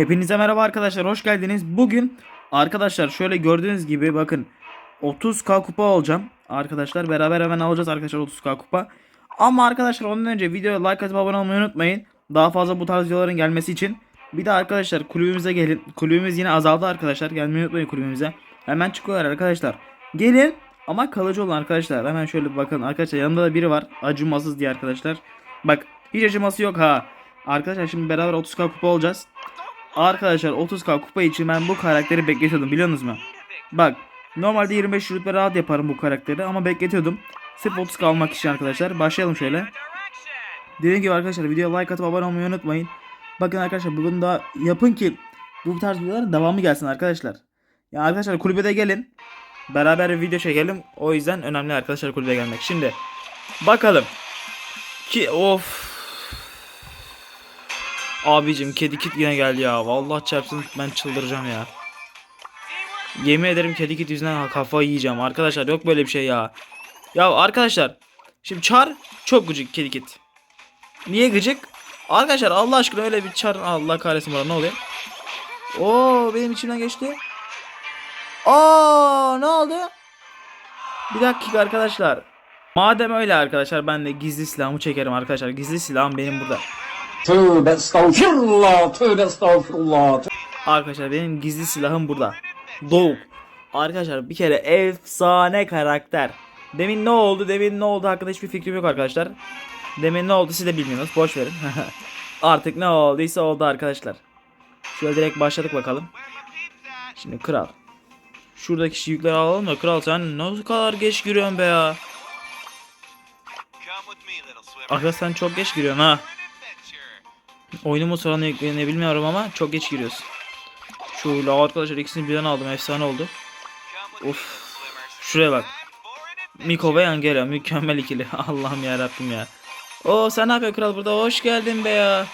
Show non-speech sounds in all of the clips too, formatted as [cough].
Hepinize merhaba arkadaşlar hoş geldiniz. Bugün arkadaşlar şöyle gördüğünüz gibi bakın 30k kupa olacağım. Arkadaşlar beraber hemen alacağız arkadaşlar 30k kupa. Ama arkadaşlar ondan önce videoya like atıp abone olmayı unutmayın. Daha fazla bu tarz videoların gelmesi için. Bir de arkadaşlar kulübümüze gelin. Kulübümüz yine azaldı arkadaşlar. Gelmeyi unutmayın kulübümüze. Hemen çıkıyorlar arkadaşlar. Gelin ama kalıcı olun arkadaşlar. Hemen şöyle bakın arkadaşlar yanımda da biri var. Acımasız diye arkadaşlar. Bak hiç acıması yok ha. Arkadaşlar şimdi beraber 30k kupa olacağız. Arkadaşlar 30k kupa için ben bu karakteri bekletiyordum biliyorsunuz mu? Bak normalde 25 rütbe rahat yaparım bu karakteri ama bekletiyordum. Sırf 30k almak için arkadaşlar. Başlayalım şöyle. Dediğim gibi arkadaşlar videoya like atıp abone olmayı unutmayın. Bakın arkadaşlar bunu da yapın ki bu tarz videoların devamı gelsin arkadaşlar. Ya arkadaşlar kulübe de gelin. Beraber video çekelim. O yüzden önemli arkadaşlar kulübe gelmek. Şimdi bakalım. Ki of Abicim kedi kit yine geldi ya. Vallahi çarpsın ben çıldıracağım ya. Yemin ederim kedi kit yüzünden kafayı yiyeceğim. Arkadaşlar yok böyle bir şey ya. Ya arkadaşlar. Şimdi çar çok gıcık kedi kit. Niye gıcık? Arkadaşlar Allah aşkına öyle bir çar Allah kahretsin bana ne oluyor? Oo benim içimden geçti. Aa ne oldu? Bir dakika arkadaşlar. Madem öyle arkadaşlar ben de gizli silahımı çekerim arkadaşlar. Gizli silahım benim burada. Tövbe estağfirullah, tövbe estağfirullah. Arkadaşlar benim gizli silahım burada. Doğuk. Arkadaşlar bir kere efsane karakter. Demin ne oldu? Demin ne oldu hakkında hiçbir fikrim yok arkadaşlar. Demin ne oldu siz de bilmiyorsunuz. Boş verin. [laughs] Artık ne olduysa oldu arkadaşlar. Şöyle direkt başladık bakalım. Şimdi kral. Şuradaki yükleri alalım da kral sen ne kadar geç giriyorsun be ya. Arkadaş sen çok geç giriyorsun ha. Oyunumu ne, ne bilmiyorum ama çok geç giriyorsun. Şöyle arkadaşlar ikisini birden aldım efsane oldu. Of. Şuraya bak. Miko ve Angela mükemmel ikili. [laughs] Allah'ım ya Rabbim ya. Oo sen ne yapıyorsun kral burada? Hoş geldin be ya.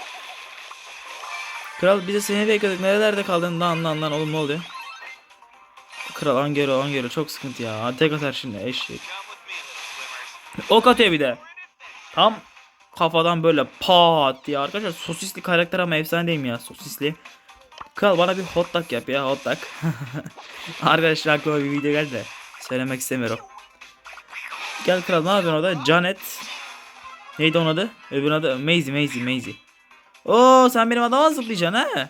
Kral bize seni bekledik. Nerelerde kaldın? Lan lan lan oğlum ne oluyor? Kral Angelo Angelo çok sıkıntı ya. Tek atar şimdi eşek. Ok atıyor bir de. Tam kafadan böyle pat diye arkadaşlar sosisli karakter ama efsane değil mi ya sosisli. Kral bana bir hot dog yap ya hot dog. [laughs] arkadaşlar aklıma bir video geldi de söylemek istemiyorum. Gel kral ne yapıyorsun orada? Janet. Neydi onun adı? Öbür adı Maisie Maisie Maisie. Oo sen benim adama zıplayacaksın ha.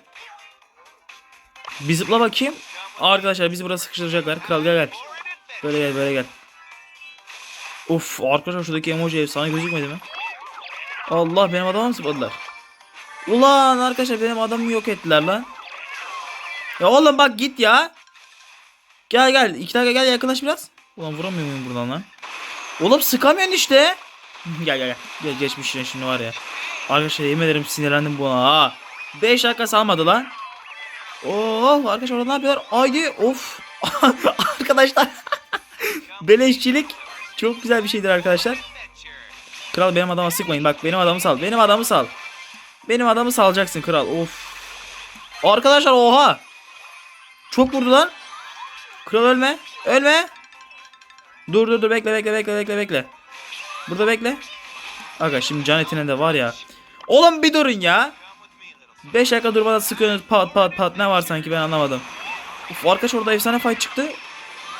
Bir zıpla bakayım. Arkadaşlar bizi burada sıkıştıracaklar. Kral gel gel. Böyle gel böyle gel. Of arkadaşlar şuradaki emoji efsane gözükmedi mi? Allah benim adamı mı zıpladılar? Ulan arkadaşlar benim adamımı yok ettiler lan. Ya oğlum bak git ya. Gel gel. iki dakika gel yaklaş biraz. Ulan vuramıyor muyum buradan lan? Oğlum sıkamıyorsun işte. [laughs] gel gel gel. Gel şimdi var ya. Arkadaşlar yemin ederim sinirlendim buna ha. 5 dakika salmadı lan. Oh arkadaşlar orada ne yapıyorlar? Haydi of. [laughs] arkadaşlar. [laughs] Beleşçilik çok güzel bir şeydir arkadaşlar. Kral benim adama sıkmayın. Bak benim adamı sal. Benim adamı sal. Benim adamı salacaksın kral. Of. Arkadaşlar oha. Çok vurdu lan. Kral ölme. Ölme. Dur dur dur bekle bekle bekle bekle bekle. Burada bekle. Aga şimdi canetine de var ya. Oğlum bir durun ya. 5 dakika durmadan sıkıyorsunuz pat pat pat ne var sanki ben anlamadım. Uf arkadaş orada efsane fight çıktı.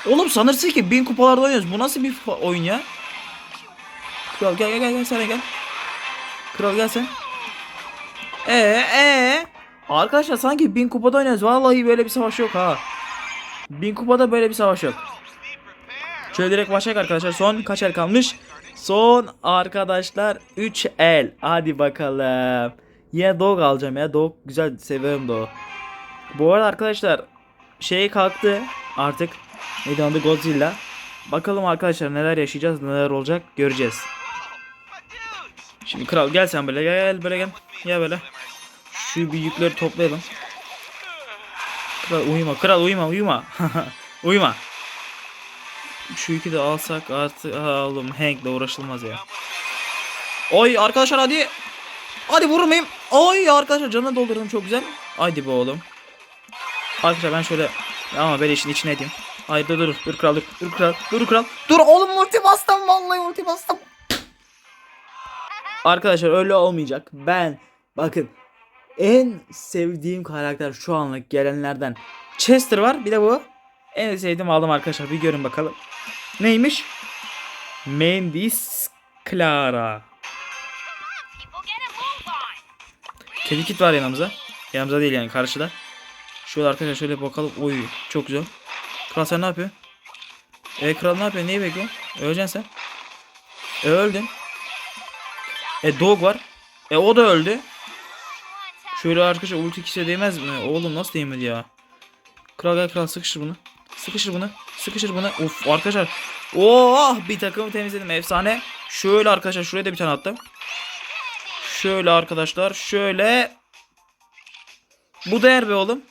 Oğlum sanırsın ki 1000 kupalarda oynuyoruz. Bu nasıl bir oyun ya? Kral gel gel gel gel de gel. Kral gel sen. Ee ee. Arkadaşlar sanki 1000 kupada oynuyoruz. Vallahi böyle bir savaş yok ha. 1000 kupada böyle bir savaş yok. Şöyle direkt başlayalım arkadaşlar. Son kaç el kalmış? Son arkadaşlar 3 el. Hadi bakalım. Yine dog alacağım ya. Dog güzel seviyorum dog. Bu arada arkadaşlar şey kalktı artık. Neydi Godzilla. Bakalım arkadaşlar neler yaşayacağız neler olacak göreceğiz. Şimdi kral gel sen böyle gel, böyle gel. Gel böyle. Şu büyükleri toplayalım. Kral uyuma kral uyuma uyuma. [laughs] uyuma. Şu iki de alsak artık ha, oğlum Hank'le uğraşılmaz ya. Oy arkadaşlar hadi. Hadi vurmayayım. Oy arkadaşlar canına doldurdum çok güzel. Haydi be oğlum. Arkadaşlar ben şöyle ama ben işin içine edeyim. Hayır dur dur dur kral dur dur kral dur kral. Dur oğlum multi bastım vallahi multi bastım. Arkadaşlar öyle olmayacak. Ben bakın en sevdiğim karakter şu anlık gelenlerden Chester var. Bir de bu. En sevdiğim aldım arkadaşlar. Bir görün bakalım. Neymiş? Mandy Clara. Kedi kit var yanımıza. Yanımıza değil yani karşıda. Şöyle arkadaşlar şöyle bakalım. Oy çok güzel. Kral ne yapıyorsun? E kral ne yapıyorsun? Neyi bekliyorsun? Öleceksin sen. E öldün. E dog var. E o da öldü. Şöyle arkadaşlar ulti kişiye değmez mi? Oğlum nasıl değmedi ya? Kral gel kral sıkıştır bunu. Sıkıştır bunu. Sıkıştır bunu. Uf arkadaşlar. Oh bir takımı temizledim. Efsane. Şöyle arkadaşlar şuraya da bir tane attım. Şöyle arkadaşlar. Şöyle. Bu değer be oğlum.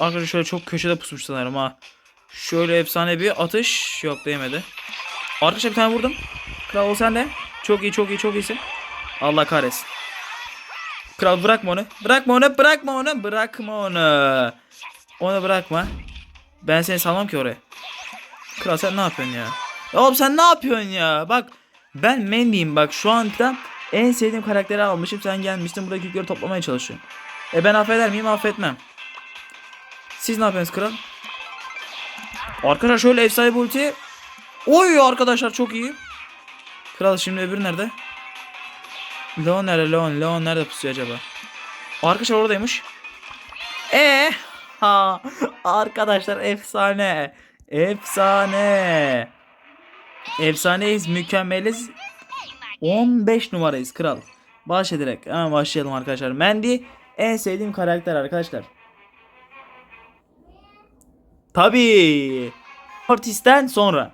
Arkadaşlar şöyle çok köşede pusmuş sanırım ha. Şöyle efsane bir atış. Yok değmedi. Arkadaşlar bir tane vurdum. Kral o sende. Çok iyi çok iyi çok iyisin. Allah kahretsin. Kral bırakma onu. Bırakma onu. Bırakma onu. Bırakma onu. Onu bırakma. Ben seni salmam ki oraya. Kral sen ne yapıyorsun ya? Oğlum sen ne yapıyorsun ya? Bak ben Mandy'yim bak şu anda en sevdiğim karakteri almışım. Sen gelmiştin buradaki yükleri toplamaya çalışıyorsun. E ben affeder miyim? Affetmem. Siz ne yapıyorsunuz kral? Arkadaşlar şöyle efsane bir ulti. Oy arkadaşlar çok iyi. Kral şimdi öbürü nerede? Leon nerede? Leon. Leon nerede pusuyor acaba? Arkadaşlar oradaymış. E ha arkadaşlar efsane. Efsane. Efsaneyiz, mükemmeliz. 15 numarayız kral. Baş ederek hemen başlayalım arkadaşlar. Mandy en sevdiğim karakter arkadaşlar. Tabii. Mortis'ten sonra.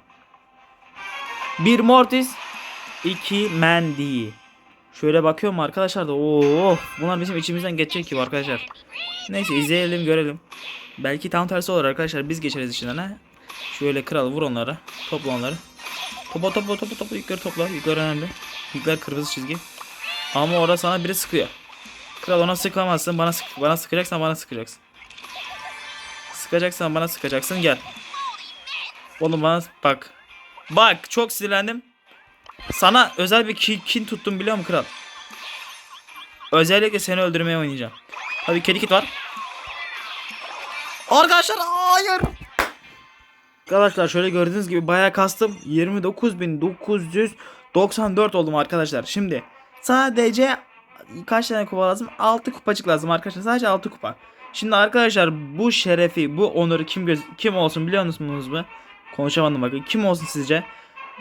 Bir Mortis, iki Mandy. Şöyle bakıyorum arkadaşlar da oo bunlar bizim içimizden geçecek gibi arkadaşlar. Neyse izleyelim görelim. Belki tam tersi olur arkadaşlar biz geçeriz içinden ha. Şöyle kral vur onları. Topla onları. Topa topa topa topa yükleri topla. Yükler önemli. Yükler kırmızı çizgi. Ama orada sana biri sıkıyor. Kral ona sıkamazsın. Bana sık bana sıkacaksan bana sıkacaksın. Sıkacaksan bana sıkacaksın gel. Oğlum bana bak. Bak çok sinirlendim. Sana özel bir ki- kin tuttum biliyor musun kral? Özellikle seni öldürmeye oynayacağım. Tabii kedi kit var. Arkadaşlar hayır. Arkadaşlar şöyle gördüğünüz gibi bayağı kastım. 29.994 oldum arkadaşlar. Şimdi sadece kaç tane kupa lazım? 6 kupacık lazım arkadaşlar. Sadece 6 kupa. Şimdi arkadaşlar bu şerefi, bu onuru kim kim olsun biliyor musunuz mu? Konuşamadım bakın. Kim olsun sizce?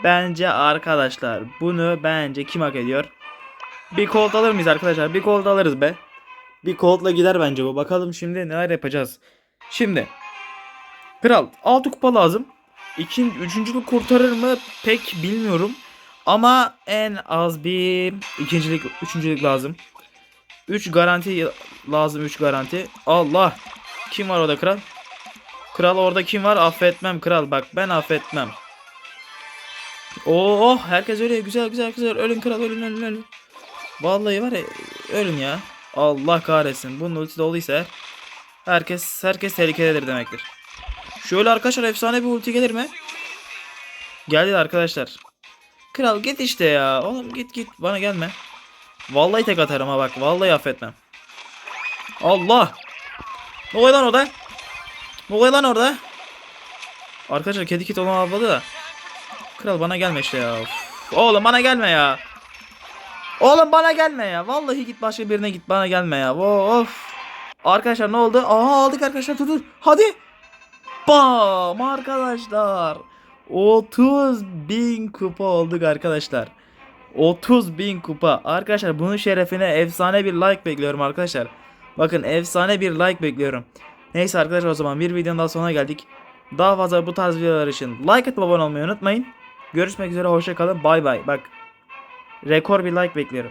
Bence arkadaşlar bunu bence kim hak ediyor? Bir kolt alır mıyız arkadaşlar? Bir kolt alırız be. Bir koltla gider bence bu. Bakalım şimdi neler yapacağız. Şimdi Kral 6 kupa lazım. İkin, üçüncülük kurtarır mı pek bilmiyorum. Ama en az bir ikincilik, üçüncülük lazım. 3 garanti lazım 3 garanti. Allah. Kim var orada kral? Kral orada kim var? Affetmem kral. Bak ben affetmem. Oo, oh, herkes ölüyor. Güzel güzel güzel. Ölün kral ölün ölün ölün. Vallahi var ya ölün ya. Allah kahretsin. Bunun ulti doluysa herkes herkes tehlikededir demektir. Şöyle arkadaşlar efsane bir ulti gelir mi? Geldi arkadaşlar. Kral git işte ya. Oğlum git git bana gelme. Vallahi tek atarım ha bak. Vallahi affetmem. Allah. Ne oluyor lan orada? Ne oluyor lan orada? Arkadaşlar kedi kit onu avladı da. Kral bana gelme işte ya. Oğlum bana gelme ya. Oğlum bana gelme ya. Vallahi git başka birine git bana gelme ya. Of. Arkadaşlar ne oldu? Aha aldık arkadaşlar dur dur. Hadi. Bam arkadaşlar. 30 bin kupa olduk arkadaşlar. 30 bin kupa. Arkadaşlar bunun şerefine efsane bir like bekliyorum arkadaşlar. Bakın efsane bir like bekliyorum. Neyse arkadaşlar o zaman bir videonun daha sonuna geldik. Daha fazla bu tarz videolar için like atıp abone olmayı unutmayın. Görüşmek üzere hoşça kalın. Bay bay. Bak rekor bir like bekliyorum.